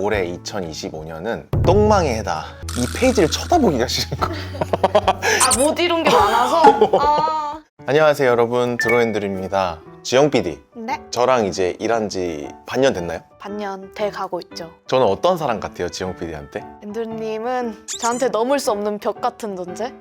올해 2025년은 똥망의 해다. 이 페이지를 쳐다보기가 싫은 거야. 아, 못 이룬 게 많아서? 아. 안녕하세요 여러분 드로앤드입니다. 지영 PD. 네? 저랑 이제 일한 지 반년 됐나요? 반년 돼 가고 있죠. 저는 어떤 사람 같아요 지영 PD한테? 앤드루님은 저한테 넘을 수 없는 벽 같은 존재?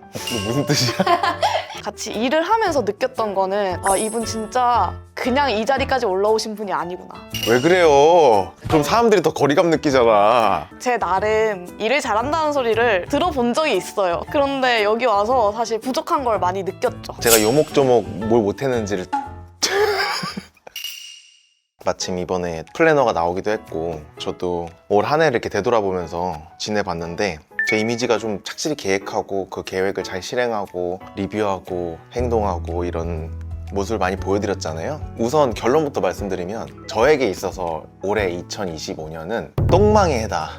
무슨 뜻이야? 같이 일을 하면서 느꼈던 거는 아, 이분 진짜 그냥 이 자리까지 올라오신 분이 아니구나. 왜 그래요? 그럼 사람들이 더 거리감 느끼잖아. 제 나름 일을 잘한다는 소리를 들어본 적이 있어요. 그런데 여기 와서 사실 부족한 걸 많이 느꼈죠. 제가 요목조목 뭘 못했는지를 마침 이번에 플래너가 나오기도 했고 저도 올 한 해를 이렇게 되돌아보면서 지내봤는데 제 이미지가 좀 착실히 계획하고 그 계획을 잘 실행하고 리뷰하고 행동하고 이런 모습을 많이 보여드렸잖아요. 우선 결론부터 말씀드리면 저에게 있어서 올해 2025년은 똥망의 해다.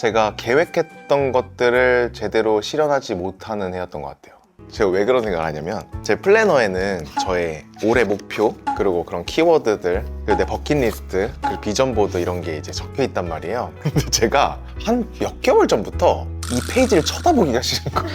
제가 계획했던 것들을 제대로 실현하지 못하는 해였던 것 같아요. 제가 왜 그런 생각을 하냐면 제 플래너에는 저의 올해 목표 그리고 그런 키워드들 그리고 내 버킷리스트 그리고 비전보드 이런 게 이제 적혀 있단 말이에요 근데 제가 한 몇 개월 전부터 이 페이지를 쳐다보기가 싫은 거예요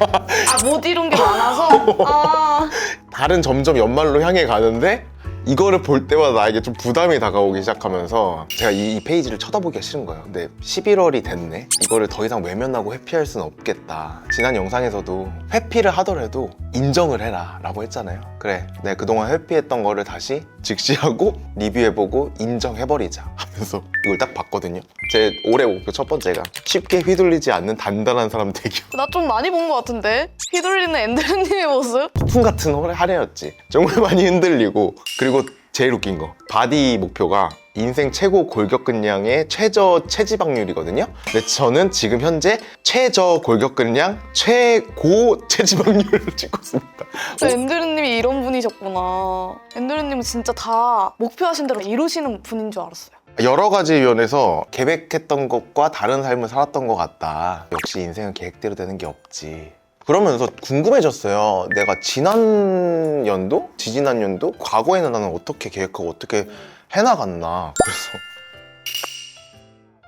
아, 못 이룬 게 많아서? 아. 달은 점점 연말로 향해 가는데 이거를 볼 때마다 나에게 좀 부담이 다가오기 시작하면서 제가 이, 이 페이지를 쳐다보기가 싫은 거예요. 근데 11월이 됐네. 이거를 더 이상 외면하고 회피할 수는 없겠다. 지난 영상에서도 회피를 하더라도 인정을 해라 라고 했잖아요. 그래, 내가 그동안 회피했던 거를 다시 직시하고 리뷰해보고 인정해버리자 하면서 이걸 딱 봤거든요. 제 올해 목표 첫 번째가 쉽게 휘둘리지 않는 단단한 사람 되기. 나 좀 많이 본 것 같은데? 휘둘리는 앤드루님의 모습? 폭풍 같은 올- 한 해였지. 정말 많이 흔들리고 그리고 제일 웃긴 거 바디 목표가 인생 최고 골격근량의 최저 체지방률이거든요. 근데 저는 지금 현재 최저 골격근량 최고 체지방률을 찍고 있습니다. 저 앤드루님이 이런 분이셨구나. 앤드루님은 진짜 다 목표하신 대로 이루시는 분인 줄 알았어요. 여러 가지 면에서 계획했던 것과 다른 삶을 살았던 것 같다. 역시 인생은 계획대로 되는 게 없지. 그러면서 궁금해졌어요. 내가 지난 연도? 지지난 연도? 과거에는 나는 어떻게 계획하고 어떻게 해나갔나. 그래서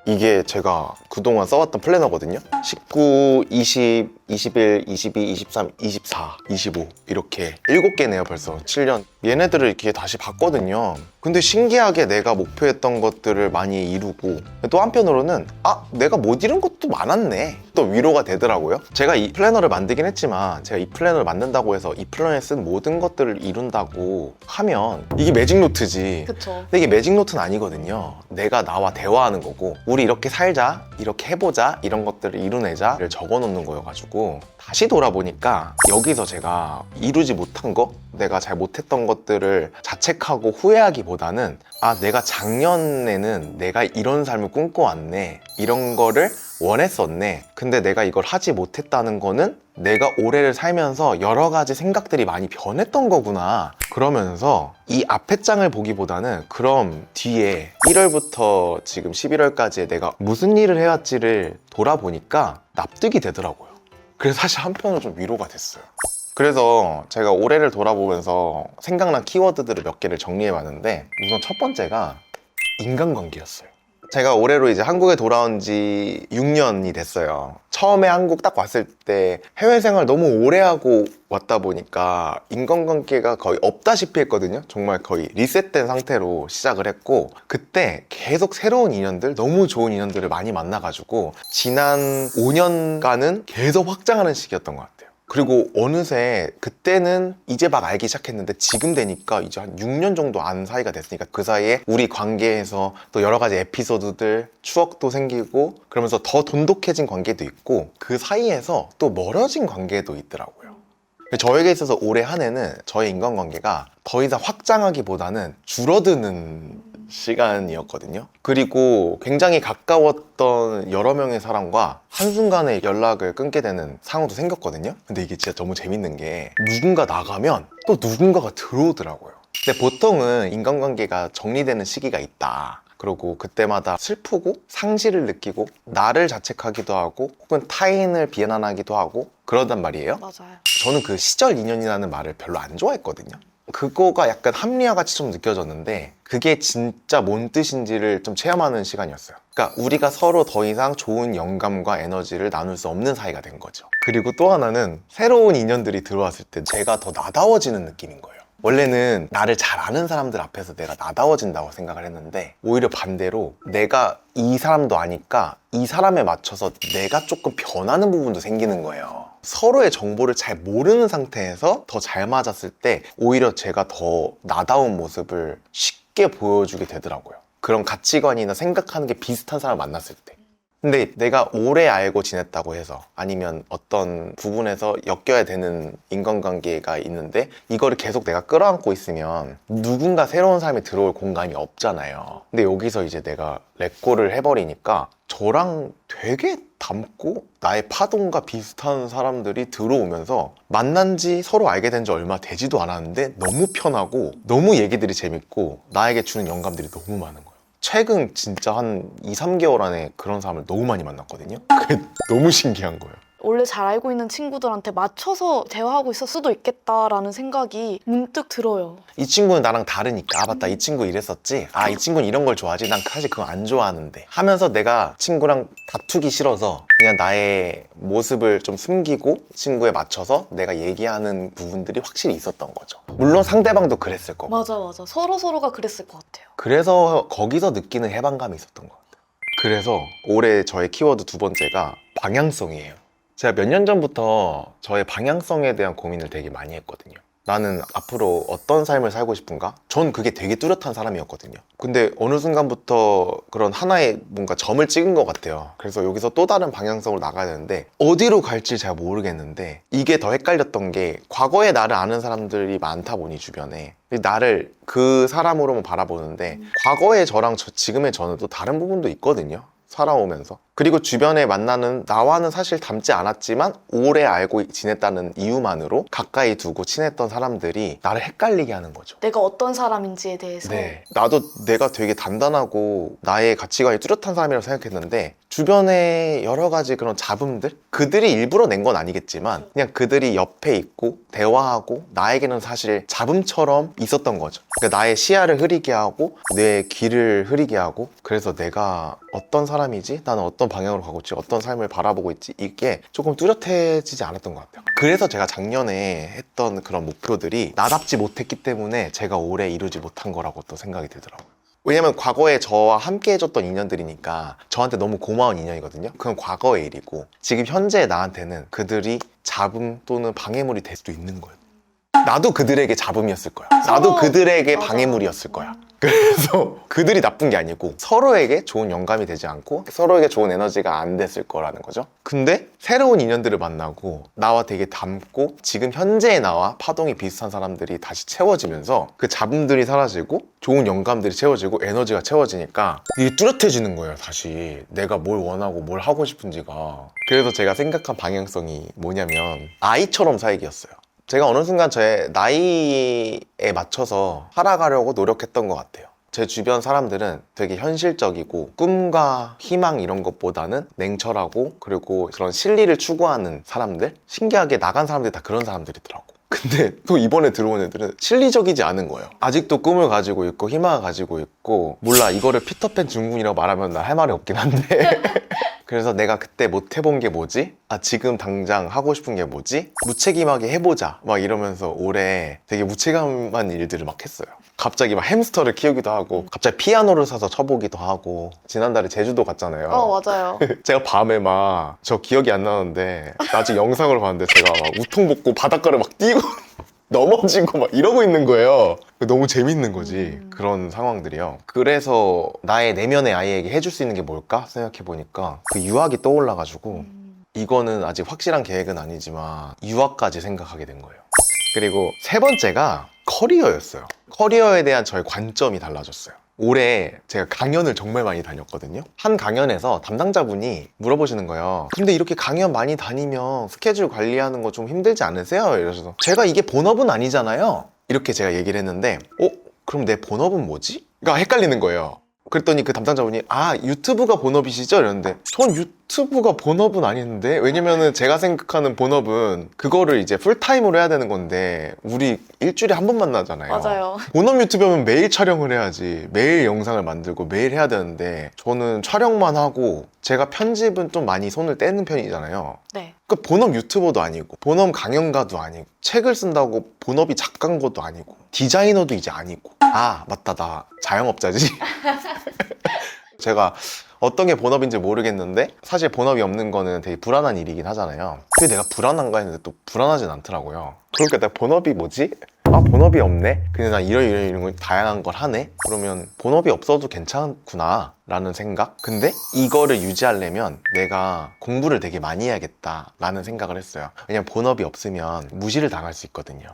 이게 제가 그동안 써왔던 플래너거든요. 19, 20, 21, 22, 23, 24, 25 이렇게 7개네요 벌써 7년. 얘네들을 이렇게 다시 봤거든요. 근데 신기하게 내가 목표했던 것들을 많이 이루고 또 한편으로는 아 내가 못 이룬 것도 많았네 또 위로가 되더라고요 제가 이 플래너를 만들긴 했지만 제가 이 플래너를 만든다고 해서 이 플래너에 쓴 모든 것들을 이룬다고 하면 이게 매직 노트지 그쵸. 근데 이게 매직 노트는 아니거든요. 내가 나와 대화하는 거고, 우리 이렇게 살자, 이렇게 해보자, 이런 것들을 이루내자를 적어 놓는 거여가지고, 다시 돌아보니까 여기서 제가 이루지 못한 거, 내가 잘 못했던 것들을 자책하고 후회하기보다는, 아, 내가 작년에는 내가 이런 삶을 꿈꿔왔네. 이런 거를 원했었네. 근데 내가 이걸 하지 못했다는 거는 내가 올해를 살면서 여러 가지 생각들이 많이 변했던 거구나. 그러면서 이 앞에 장을 보기보다는 그럼 뒤에 1월부터 지금 11월까지 내가 무슨 일을 해왔지를 돌아보니까 납득이 되더라고요. 그래서 사실 한편으로 좀 위로가 됐어요. 그래서 제가 올해를 돌아보면서 생각난 키워드들을 몇 개를 정리해 봤는데 우선 첫 번째가 인간관계였어요. 제가 올해로 이제 한국에 돌아온 지 6년이 됐어요. 처음에 한국 딱 왔을 때 해외 생활 너무 오래 하고 왔다 보니까 인간관계가 거의 없다시피 했거든요. 정말 거의 리셋된 상태로 시작을 했고 그때 계속 새로운 인연들, 너무 좋은 인연들을 많이 만나가지고 지난 5년간은 계속 확장하는 시기였던 것 같아요. 그리고 어느새 그때는 이제 막 알기 시작했는데 지금 되니까 이제 한 6년 정도 안 사이가 됐으니까 그 사이에 우리 관계에서 또 여러 가지 에피소드들 추억도 생기고 그러면서 더 돈독해진 관계도 있고 그 사이에서 또 멀어진 관계도 있더라고요. 저에게 있어서 올해 한 해는 저의 인간관계가 더 이상 확장하기보다는 줄어드는 시간이었거든요. 그리고 굉장히 가까웠던 여러 명의 사람과 한순간에 연락을 끊게 되는 상황도 생겼거든요. 근데 이게 진짜 너무 재밌는 게 누군가 나가면 또 누군가가 들어오더라고요. 근데 보통은 인간관계가 정리되는 시기가 있다. 그리고 그때마다 슬프고 상실을 느끼고 나를 자책하기도 하고 혹은 타인을 비난하기도 하고 그러단 말이에요. 맞아요. 저는 그 시절 인연이라는 말을 별로 안 좋아했거든요. 그거가 약간 합리화 같이 좀 느껴졌는데 그게 진짜 뭔 뜻인지를 좀 체험하는 시간이었어요. 그러니까 우리가 서로 더 이상 좋은 영감과 에너지를 나눌 수 없는 사이가 된 거죠. 그리고 또 하나는 새로운 인연들이 들어왔을 때 제가 더 나다워지는 느낌인 거예요. 원래는 나를 잘 아는 사람들 앞에서 내가 나다워진다고 생각을 했는데 오히려 반대로 내가 이 사람도 아니까 이 사람에 맞춰서 내가 조금 변하는 부분도 생기는 거예요. 서로의 정보를 잘 모르는 상태에서 더 잘 맞았을 때 오히려 제가 더 나다운 모습을 쉽게 보여주게 되더라고요. 그런 가치관이나 생각하는 게 비슷한 사람 만났을 때. 근데 내가 오래 알고 지냈다고 해서 아니면 어떤 부분에서 엮여야 되는 인간관계가 있는데 이거를 계속 내가 끌어안고 있으면 누군가 새로운 사람이 들어올 공간이 없잖아요. 근데 여기서 이제 내가 렛고를 해버리니까 저랑 되게 닮고 나의 파동과 비슷한 사람들이 들어오면서 만난 지 서로 알게 된 지 얼마 되지도 않았는데 너무 편하고 너무 얘기들이 재밌고 나에게 주는 영감들이 너무 많은 거예요. 최근 진짜 한 2, 3개월 안에 그런 사람을 너무 많이 만났거든요. 그게 너무 신기한 거예요. 원래 잘 알고 있는 친구들한테 맞춰서 대화하고 있을 수도 있겠다라는 생각이 문득 들어요. 이 친구는 나랑 다르니까. 아 맞다. 이 친구 이랬었지? 아 이 친구는 이런 걸 좋아하지? 난 사실 그거 안 좋아하는데. 하면서 내가 친구랑 다투기 싫어서 그냥 나의 모습을 좀 숨기고 친구에 맞춰서 내가 얘기하는 부분들이 확실히 있었던 거죠. 물론 상대방도 그랬을 거고. 맞아, 맞아. 서로 서로가 그랬을 것 같아요. 그래서 거기서 느끼는 해방감이 있었던 것 같아요. 그래서 올해 저의 키워드 두 번째가 방향성이에요 제가 몇 년 전부터 저의 방향성에 대한 고민을 되게 많이 했거든요 나는 앞으로 어떤 삶을 살고 싶은가? 전 그게 되게 뚜렷한 사람이었거든요. 근데 어느 순간부터 그런 하나의 뭔가 점을 찍은 것 같아요. 그래서 여기서 또 다른 방향성으로 나가야 되는데 어디로 갈지 잘 모르겠는데 이게 더 헷갈렸던 게 과거에 나를 아는 사람들이 많다 보니 주변에 나를 그 사람으로만 바라보는데 과거의 저랑 저- 지금의 저는 또 다른 부분도 있거든요. 살아오면서 그리고 주변에 만나는 나와는 사실 닮지 않았지만 오래 알고 지냈다는 이유만으로 가까이 두고 친했던 사람들이 나를 헷갈리게 하는 거죠. 내가 어떤 사람인지에 대해서. 네. 나도 내가 되게 단단하고 나의 가치관이 뚜렷한 사람이라고 생각했는데 주변에 여러 가지 그런 잡음들 그들이 일부러 낸 건 아니겠지만 그냥 그들이 옆에 있고 대화하고 나에게는 사실 잡음처럼 있었던 거죠. 그러니까 나의 시야를 흐리게 하고 내 귀를 흐리게 하고 그래서 내가 어떤 사람이지? 나는 어떤 방향으로 가고 있지? 어떤 삶을 바라보고 있지? 이게 조금 뚜렷해지지 않았던 것 같아요. 그래서 제가 작년에 했던 그런 목표들이 나답지 못했기 때문에 제가 올해 이루지 못한 거라고 또 생각이 들더라고요. 왜냐면 과거에 저와 함께 해줬던 인연들이니까 저한테 너무 고마운 인연이거든요. 그건 과거의 일이고 지금 현재 나한테는 그들이 잡음 또는 방해물이 될 수도 있는 거예요. 나도 그들에게 잡음이었을 거야. 나도 서로- 그들에게. 방해물이었을 거야. 그래서 그들이 나쁜 게 아니고 서로에게 좋은 영감이 되지 않고 서로에게 좋은 에너지가 안 됐을 거라는 거죠. 근데 새로운 인연들을 만나고 나와 되게 닮고 지금 현재의 나와 파동이 비슷한 사람들이 다시 채워지면서 그 잡음들이 사라지고 좋은 영감들이 채워지고 에너지가 채워지니까 이게 뚜렷해지는 거예요, 다시. 내가 뭘 원하고 뭘 하고 싶은지가. 그래서 제가 생각한 방향성이 뭐냐면 아이처럼 살기였어요. 제가 어느 순간 제 나이에 맞춰서 살아가려고 노력했던 것 같아요. 제 주변 사람들은 되게 현실적이고 꿈과 희망 이런 것보다는 냉철하고 그리고 그런 실리를 추구하는 사람들? 신기하게 나간 사람들이 다 그런 사람들이더라고. 근데 또 이번에 들어온 애들은 실리적이지 않은 거예요. 아직도 꿈을 가지고 있고 희망을 가지고 있고 몰라 이거를 피터팬 증후군이라고 말하면 나 할 말이 없긴 한데 그래서 내가 그때 못 해본 게 뭐지? 아, 지금 당장 하고 싶은 게 뭐지? 무책임하게 해보자. 막 이러면서 올해 되게 무책임한 일들을 막 했어요. 갑자기 막 햄스터를 키우기도 하고, 갑자기 피아노를 사서 쳐보기도 하고, 지난달에 제주도 갔잖아요. 어, 맞아요. 제가 밤에 막, 저 기억이 안 나는데, 나중에 영상을 봤는데 제가 막 우통 벗고 바닷가를 막 뛰고, 넘어지고 막 이러고 있는 거예요. 너무 재밌는 거지. 음. 그런 상황들이요. 그래서 나의 내면의 아이에게 해줄 수 있는 게 뭘까 생각해 보니까 그 유학이 떠올라가지고 음. 이거는 아직 확실한 계획은 아니지만 유학까지 생각하게 된 거예요. 그리고 세 번째가 커리어였어요. 커리어에 대한 저의 관점이 달라졌어요. 올해 제가 강연을 정말 많이 다녔거든요. 한 강연에서 담당자분이 물어보시는 거예요. 근데 이렇게 강연 많이 다니면 스케줄 관리하는 거 좀 힘들지 않으세요? 이러셔서 제가 이게 본업은 아니잖아요. 이렇게 제가 얘기를 했는데, 어? 그럼 내 본업은 뭐지? 그러니까 헷갈리는 거예요. 그랬더니 그 담당자분이 아 유튜브가 본업이시죠? 이러는데 전 유 튜브가 본업은 아닌데 왜냐면은 제가 생각하는 본업은 그거를 이제 풀타임으로 해야 되는 건데 우리 일주일에 한 번 만나잖아요. 맞아요. 본업 유튜버면 매일 촬영을 해야지 매일 영상을 만들고 매일 해야 되는데 저는 촬영만 하고 제가 편집은 좀 많이 손을 떼는 편이잖아요. 네. 그 본업 유튜버도 아니고 본업 강연가도 아니고 책을 쓴다고 본업이 작가인 것도 아니고 디자이너도 이제 아니고 아 맞다 나 자영업자지 제가 어떤 게 본업인지 모르겠는데 사실 본업이 없는 거는 되게 불안한 일이긴 하잖아요 근데 내가 불안한가 했는데 또 불안하진 않더라고요 그러니까 내가 본업이 뭐지? 아 본업이 없네? 근데 나 이런 이런 이런 걸 다양한 걸 하네? 그러면 본업이 없어도 괜찮구나 라는 생각? 근데 이거를 유지하려면 내가 공부를 되게 많이 해야겠다 라는 생각을 했어요 왜냐면 본업이 없으면 무시를 당할 수 있거든요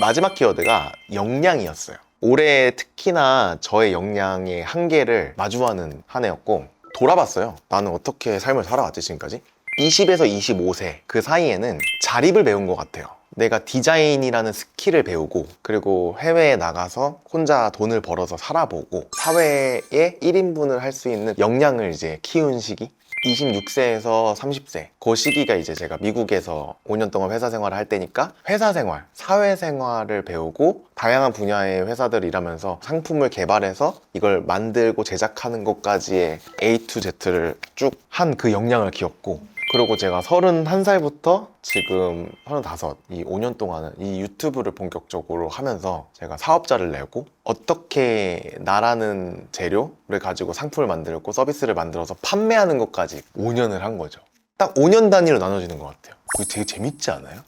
마지막 키워드가 역량이었어요. 올해 특히나 저의 역량의 한계를 마주하는 한 해였고 돌아봤어요. 나는 어떻게 삶을 살아왔지 지금까지? 20에서 25세 그 사이에는 자립을 배운 것 같아요. 내가 디자인이라는 스킬을 배우고 그리고 해외에 나가서 혼자 돈을 벌어서 살아보고 사회에 1인분을 할 수 있는 역량을 이제 키운 시기 26세에서 30세. 그 시기가 이제 제가 미국에서 5년 동안 회사 생활을 할 때니까 회사 생활, 사회 생활을 배우고 다양한 분야의 회사들 일하면서 상품을 개발해서 이걸 만들고 제작하는 것까지의 A to Z를 쭉 한 그 역량을 키웠고 그리고 제가 31살부터 지금 35, 이 5년 동안은 이 유튜브를 본격적으로 하면서 제가 사업자를 내고 어떻게 나라는 재료를 가지고 상품을 만들고 서비스를 만들어서 판매하는 것까지 5년을 한 거죠. 딱 5년 단위로 나눠지는 것 같아요. 그거 되게 재밌지 않아요?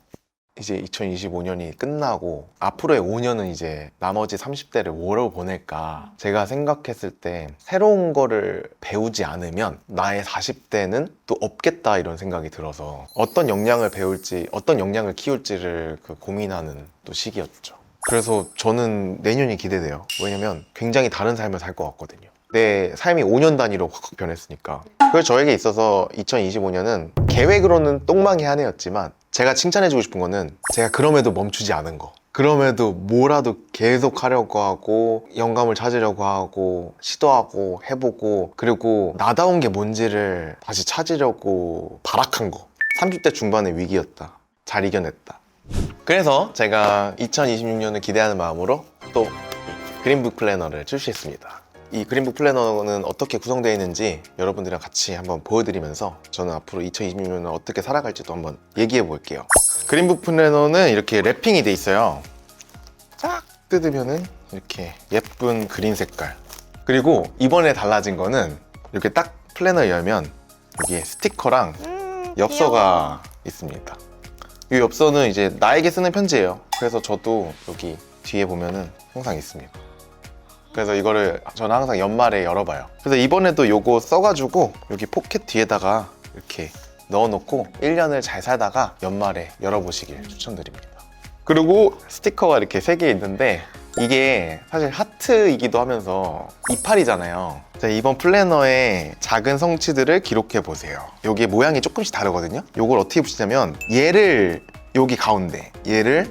이제 2025년이 끝나고 앞으로의 5년은 이제 나머지 30대를 뭐로 보낼까 제가 생각했을 때 새로운 거를 배우지 않으면 나의 40대는 또 없겠다 이런 생각이 들어서 어떤 역량을 배울지 어떤 역량을 키울지를 그 고민하는 또 시기였죠. 그래서 저는 내년이 기대돼요. 왜냐면 굉장히 다른 삶을 살 것 같거든요. 내 삶이 5년 단위로 확 변했으니까. 그래서 저에게 있어서 2025년은 계획으로는 똥망이 한 해였지만 제가 칭찬해주고 싶은 거는 제가 그럼에도 멈추지 않은 거. 그럼에도 뭐라도 계속 하려고 하고 영감을 찾으려고 하고 시도하고 해보고 그리고 나다운 게 뭔지를 다시 찾으려고 발악한 거. 30대 중반의 위기였다. 잘 이겨냈다. 그래서 제가 2026년을 기대하는 마음으로 또 그린북 플래너를 출시했습니다. 이 그린북 플래너는 어떻게 구성되어 있는지 여러분들이랑 같이 한번 보여드리면서 저는 앞으로 2026년을 어떻게 살아갈지도 한번 얘기해 볼게요. 그린북 플래너는 이렇게 랩핑이 돼 있어요. 쫙 뜯으면은 이렇게 예쁜 그린 색깔. 그리고 이번에 달라진 거는 이렇게 딱 플래너 열면 여기에 스티커랑 음, 엽서가 있습니다. 이 엽서는 이제 나에게 쓰는 편지예요. 그래서 저도 여기 뒤에 보면은 항상 있습니다. 그래서 이거를 저는 항상 연말에 열어봐요. 그래서 이번에도 요거 써가지고 여기 포켓 뒤에다가 이렇게 넣어놓고 1년을 잘 살다가 연말에 열어보시길 추천드립니다. 그리고 스티커가 이렇게 3개 있는데 이게 사실 하트이기도 하면서 이파리잖아요. 자, 이번 플래너의 작은 성취들을 기록해 보세요. 여기 모양이 조금씩 다르거든요. 이걸 어떻게 붙이냐면 얘를 여기 가운데, 얘를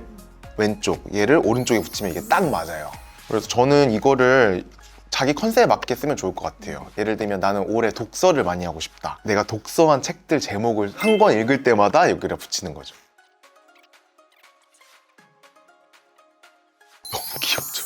왼쪽, 얘를 오른쪽에 붙이면 이게 딱 맞아요. 그래서 저는 이거를 자기 컨셉에 맞게 쓰면 좋을 것 같아요. 예를 들면 나는 올해 독서를 많이 하고 싶다. 내가 독서한 책들 제목을 한 권 읽을 때마다 여기다 붙이는 거죠. 너무 귀엽죠?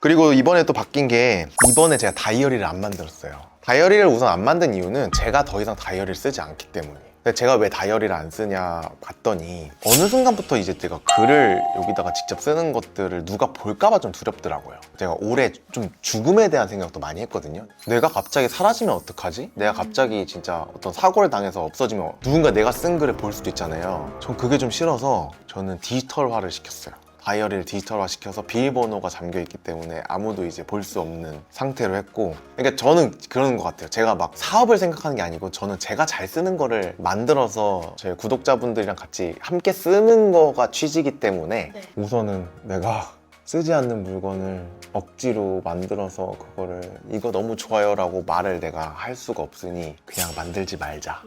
그리고 이번에 또 바뀐 게 이번에 제가 다이어리를 안 만들었어요. 다이어리를 우선 안 만든 이유는 제가 더 이상 다이어리를 쓰지 않기 때문이에요. 제가 왜 다이어리를 안 쓰냐 봤더니 어느 순간부터 이제 제가 글을 여기다가 직접 쓰는 것들을 누가 볼까봐 좀 두렵더라고요. 제가 올해 좀 죽음에 대한 생각도 많이 했거든요. 내가 갑자기 사라지면 어떡하지? 내가 갑자기 진짜 어떤 사고를 당해서 없어지면 누군가 내가 쓴 글을 볼 수도 있잖아요. 전 그게 좀 싫어서 저는 디지털화를 시켰어요. 다이어리를 디지털화 시켜서 비밀번호가 잠겨 있기 때문에 아무도 이제 볼 수 없는 상태로 했고 그러니까 저는 그런 것 같아요 제가 막 사업을 생각하는 게 아니고 저는 제가 잘 쓰는 거를 만들어서 저희 구독자분들이랑 같이 함께 쓰는 거가 취지이기 때문에 네. 우선은 내가 쓰지 않는 물건을 억지로 만들어서 그거를 이거 너무 좋아요라고 말을 내가 할 수가 없으니 그냥 만들지 말자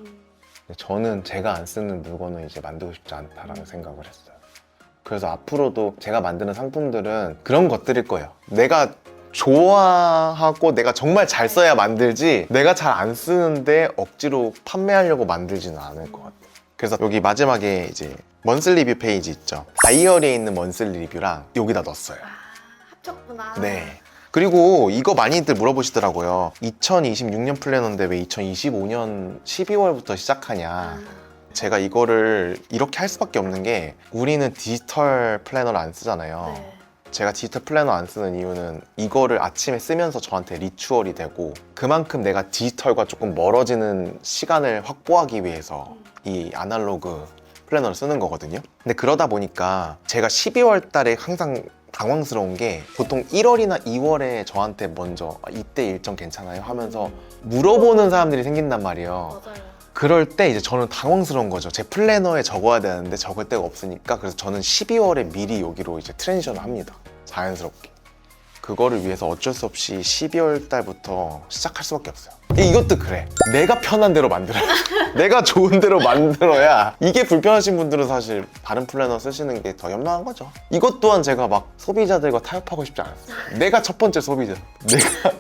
저는 제가 안 쓰는 물건은 이제 만들고 싶지 않다라는 생각을 했어요. 그래서 앞으로도 제가 만드는 상품들은 그런 것들일 거예요. 내가 좋아하고 내가 정말 잘 써야 만들지 내가 잘 안 쓰는데 억지로 판매하려고 만들지는 않을 것 같아요. 그래서 여기 마지막에 이제 먼슬 리뷰 페이지 있죠. 다이어리에 있는 먼슬 리뷰랑 여기다 넣었어요. 합쳤구나. 네. 그리고 이거 많이들 물어보시더라고요. 2026년 플래너인데 왜 2025년 12월부터 시작하냐. 제가 이거를 이렇게 할 수밖에 없는 게 우리는 디지털 플래너를 안 쓰잖아요. 네. 제가 디지털 플래너 안 쓰는 이유는 이거를 아침에 쓰면서 저한테 리추얼이 되고 그만큼 내가 디지털과 조금 멀어지는 시간을 확보하기 위해서 이 아날로그 플래너를 쓰는 거거든요. 근데 그러다 보니까 제가 12월 달에 항상 당황스러운 게 보통 1월이나 2월에 저한테 먼저 아, 이때 일정 괜찮아요 하면서 물어보는 사람들이 생긴단 말이에요. 맞아요. 그럴 때 이제 저는 당황스러운 거죠. 제 플래너에 적어야 되는데 적을 데가 없으니까 그래서 저는 12월에 미리 여기로 이제 트랜지션을 합니다. 자연스럽게. 그거를 위해서 어쩔 수 없이 12월 달부터 시작할 수밖에 없어요. 이- 이것도 그래. 내가 편한 대로 만들어야 내가 좋은 대로 만들어야 이게 불편하신 분들은 사실 다른 플래너 쓰시는 게 더 현명한 거죠. 이것 또한 제가 막 소비자들과 타협하고 싶지 않았어요. 내가 첫 번째 소비자. 내가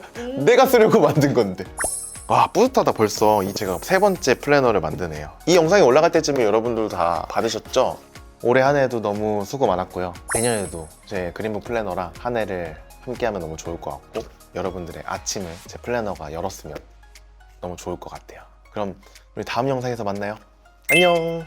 내가 쓰려고 만든 건데. 와 뿌듯하다 벌써. 이 제가 세 번째 플래너를 만드네요. 이 영상이 올라갈 때쯤에 여러분들 다 받으셨죠? 올해 한 해도 너무 수고 많았고요. 내년에도 제 그린북 플래너랑 한 해를 함께하면 너무 좋을 것 같고 여러분들의 아침을 제 플래너가 열었으면 너무 좋을 것 같아요. 그럼 우리 다음 영상에서 만나요. 안녕